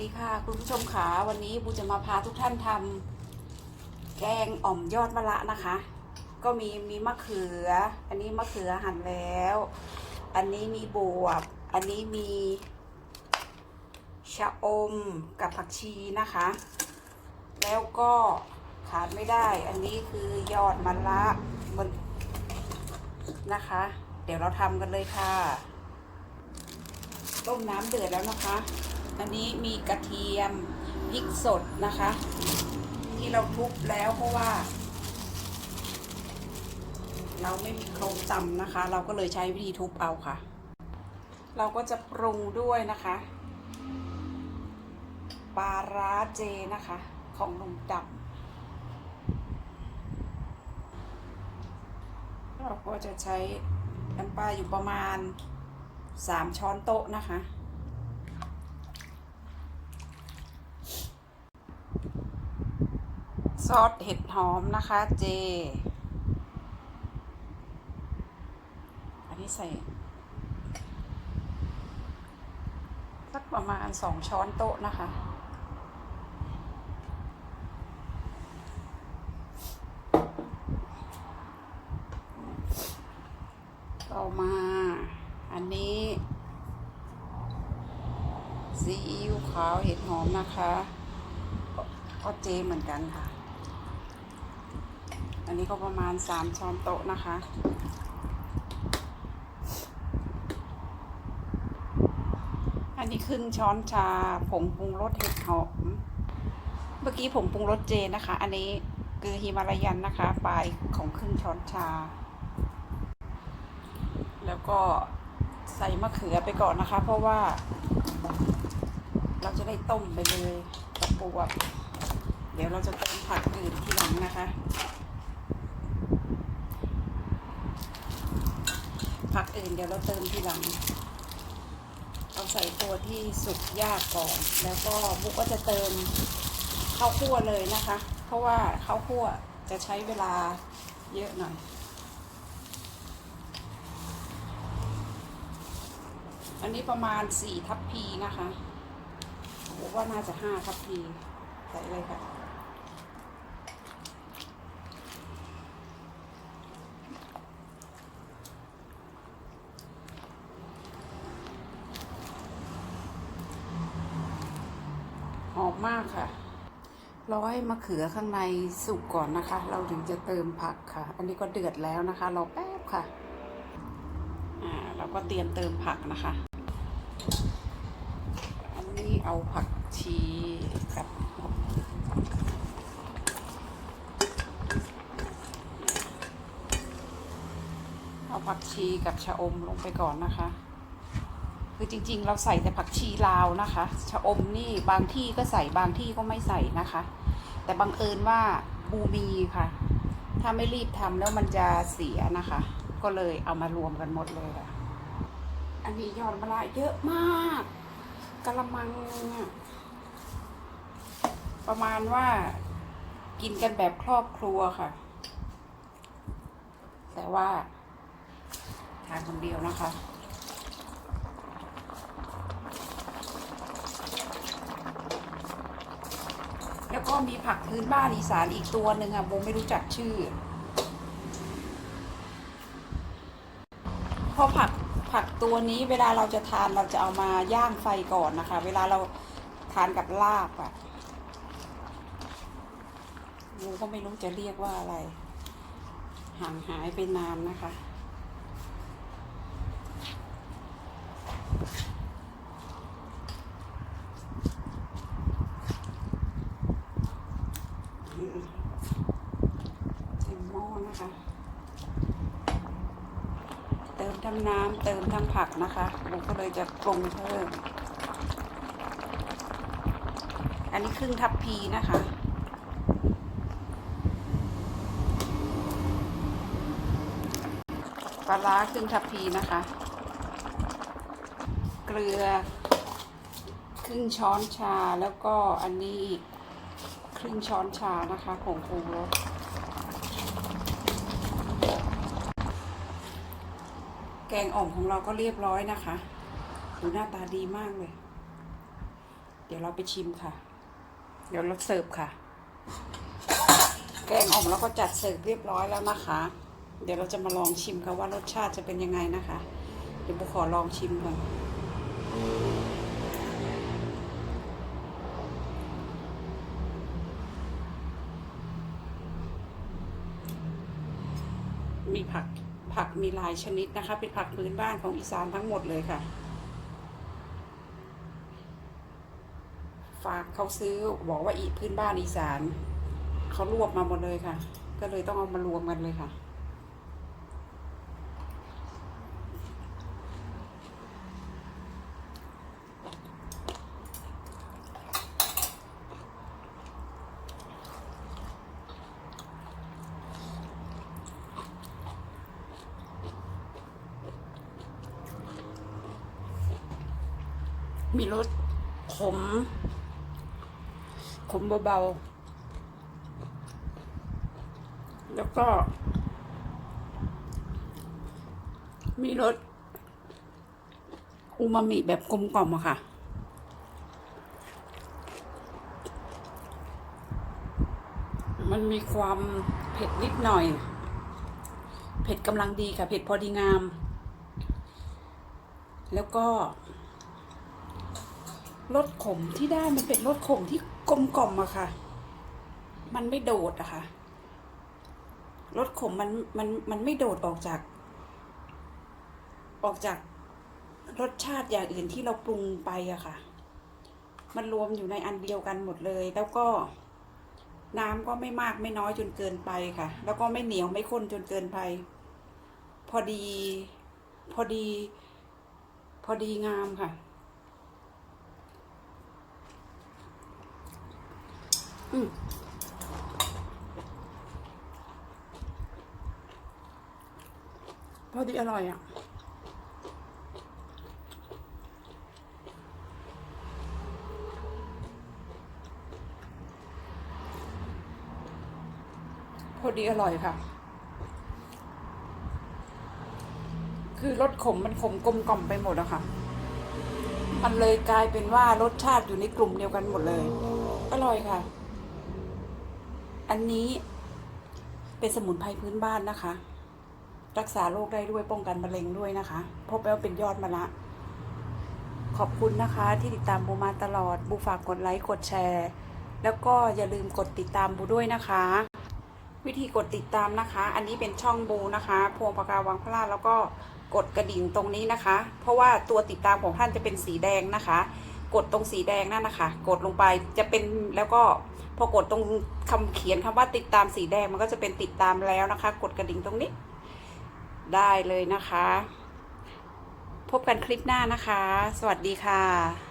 ดีค่ะ คุณผู้ชมขาวันนี้บูจะมาพาทุกท่านทำแกงอ่อมยอดมะระนะคะ ก็มีมีมะเขือ อันนี้มะเขือหั่นแล้ว อันนี้มีบวบ อันนี้มีชะอมกับผักชีนะคะ แล้วก็ขาดไม่ได้ อันนี้คือยอดมะระมันนะคะ เดี๋ยวเราทำกันเลยค่ะ ต้มน้ำเดือดแล้วนะคะ อันนี้มีกระเทียมพริกสดนะคะ ที่เราทุบแล้วเพราะว่า เราไม่มีโครงตำนะคะ เราก็เลยใช้วิธีทุบเอาค่ะ เราก็จะปรุงด้วยนะคะปลาร้าเจนะคะ ของนมดำเราก็จะใช้น้ำปลาอยู่ประมาณสามช้อนโต๊ะนะคะ ซอสเห็ดหอมนะคะเจ อันนี้ใส่ สักประมาณสองช้อนโต๊ะนะคะต่อมาอันนี้ซีอิ๊วขาวเห็ดหอมนะคะ ก็เจเหมือนกันค่ะ อันนี้ก็ประมาณสามช้อนโต๊ะนะคะ อันนี้ครึ่งช้อนชาผงปรุงรสเห็ดหอม เมื่อกี้ผงปรุงรสเจนะคะ อันนี้คือฮิมาลายันนะคะปลายของครึ่งช้อนชา แล้วก็ใส่มะเขือไปก่อนนะคะ เพราะว่า เราจะได้ต้มไปเลยกับบวบเดี๋ยวเราจะเติมผักอื่นทีหลังนะคะ ผัก อื่นเดี๋ยวเราเติมทีหลัง เอาใส่ตัวที่สุกยากก่อน แล้วก็บุกก็จะเติมข้าวคั่วเลยนะคะ เพราะว่าข้าวคั่วจะใช้เวลาเยอะหน่อย อันนี้ประมาณสี่ทัพพีนะคะผมว่าน่าจะห้าทัพพี ใส่เลยค่ะ หอ มากค่ะรอให้มะเขือข้างในสุกก่อนนะคะ เราถึงจะเติมผักค่ะ อันนี้ก็เดือดแล้วนะคะรอแป๊บค่ะอ่าเราก็เตรียมเติมผักนะคะ อันนี้เอาผักชีกับเอาผักชีกับชะอมลงไปก่อนนะคะ คือจริงๆ เราใส่แต่ผักชีลาวนะคะชะอมนี่บางที่ก็ใส่บางที่ก็ไม่ใส่นะคะ แต่บังเอิญว่าบูมีค่ะ ถ้าไม่รีบทำแล้วมันจะเสียนะคะ ก็เลยเอามารวมกันหมดเลยค่ะ อันนี้ยอดมะระเยอะมากกะละมังอะประมาณว่ากินกันแบบครอบครัวค่ะ แต่ว่าทานคนเดียวนะคะ แล้วก็มีผักพื้นบ้านอีสานอีกตัวหนึ่งอะโบไม่รู้จักชื่อพราะผักผักตัวนี้เวลาเราจะทานเราจะเอามาย่างไฟก่อนนะคะ เวลาเราทานกับลาบอะ่ะงูก็ไม่รู้จะเรียกว่าอะไร ห่างหายไปนานนะคะ เต็มหม้อนะคะ เติมทั้งน้ำเติมทั้งผักนะคะเราก็เลยจะปรุงเพิ่ม อันนี้ครึ่งทัพพีนะคะปลาร้าครึ่งทัพพีนะคะ เกลือ ครึ่งช้อนชาแล้วก็อันนี้อีกครึ่งช้อนชานะคะผงปรุงรส กงอ่อมของเราก็เรียบร้อยนะคะดูหน้าตาดีมากเลย เดี๋ยวเราไปชิมค่ะ เดี๋ยวเราเสิร์ฟค่ะ แกงอ่อมเราก็จัดเสิร์ฟเรียบร้อยแล้วนะคะ เดี๋ยวเราจะมาลองชิมค่ะว่ารสชาติจะเป็นยังไงนะคะ เดี๋ยวบุขอลองชิมก่อนมีผัก ผักมีหลายชนิดนะคะ เป็นผักพื้นบ้านของอีสานทั้งหมดเลยค่ะ ฝากเขาซื้อบอกว่าอีพื้นบ้านอีสานเขารวบมาหมดเลยค่ะ ก็เลยต้องเอามารวมกันเลยค่ะ มีรสขม ขมเบาๆ แล้วก็ มีรสอูมามิแบบกลมกล่อมอะค่ะ มันมีความเผ็ดนิดหน่อย เผ็ดกำลังดีค่ะ เผ็ดพอดีงาม แล้วก็ รสขมที่ได้มันเป็นรสขมที่กลมกล่อมอะค่ะ มันไม่โดดอะค่ะรสขมมันมันมันไม่โดดออกจาก ออกจากรสชาติอย่างอื่นที่เราปรุงไปอะค่ะ มันรวมอยู่ในอันเดียวกันหมดเลย แล้วก็น้ำก็ไม่มากไม่น้อยจนเกินไปค่ะ แล้วก็ไม่เหนียวไม่ข้นจนเกินไป พอดี พอดี พอดีงามค่ะ อืม พอดีอร่อยอะ พอดีอร่อยค่ะ คือรสขมมันขมกลมกล่อมไปหมดอะค่ะ มันเลยกลายเป็นว่ารสชาติอยู่ในกลุ่มเดียวกันหมดเลย อร่อยค่ะ อันนี้เป็นสมุนไพรพื้นบ้านนะคะ รักษาโรคได้ด้วยป้องกันมะเร็งด้วยนะคะพบแล้วเป็นยอดมะละ ขอบคุณนะคะที่ติดตามบูมาตลอด บูฝากกดไลค์กดแชร์ แล้วก็อย่าลืมกดติดตามบูด้วยนะคะ วิธีกดติดตามนะคะ อันนี้เป็นช่องบูนะคะ พวงปากกาวังพลาดแล้วก็กดกระดิ่งตรงนี้นะคะ เพราะว่าตัวติดตามของท่านจะเป็นสีแดงนะคะ กดตรงสีแดงนั่นนะคะ กดลงไปจะเป็นแล้วก็ พอกดตรงคำเขียนคำว่าติดตามสีแดงมันก็จะเป็นติดตามแล้วนะคะ กดกระดิ่งตรงนี้ ได้เลยนะคะ พบกันคลิปหน้านะคะ สวัสดีค่ะ